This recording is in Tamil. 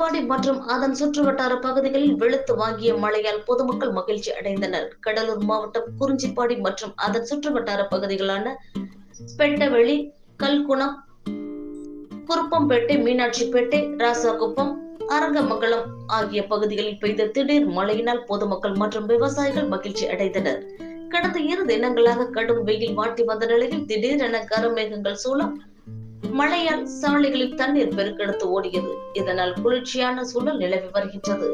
குறிஞ்சிப்பாடி மற்றும் அதன் சுற்றுவட்டார பகுதிகளில் வெளுத்து வாங்கிய மழையால் பொதுமக்கள் மகிழ்ச்சி அடைந்தனர். கடலூர் மாவட்டம் குறிஞ்சிப்பாடி மற்றும் அதன் சுற்றுவட்டார பகுதிகளான பெட்டவெளி கல்குணம் குருப்பம்பேட்டை மீனாட்சிப்பேட்டை ராசாகுப்பம் அரங்கமங்கலம் ஆகிய பகுதிகளில் பெய்த திடீர் மழையினால் பொதுமக்கள் மற்றும் விவசாயிகள் மகிழ்ச்சி அடைந்தனர். கடந்த இரு தினங்களாக கடும் வெயில் வாட்டி வந்த நிலையில் திடீரென கருமேகங்கள் சூழ மழையால் சாலைகளில் தண்ணீர் பெருக்கெடுத்து ஓடியது. இதனால் குளிர்ச்சியான சூழல் நிலவி வருகின்றது.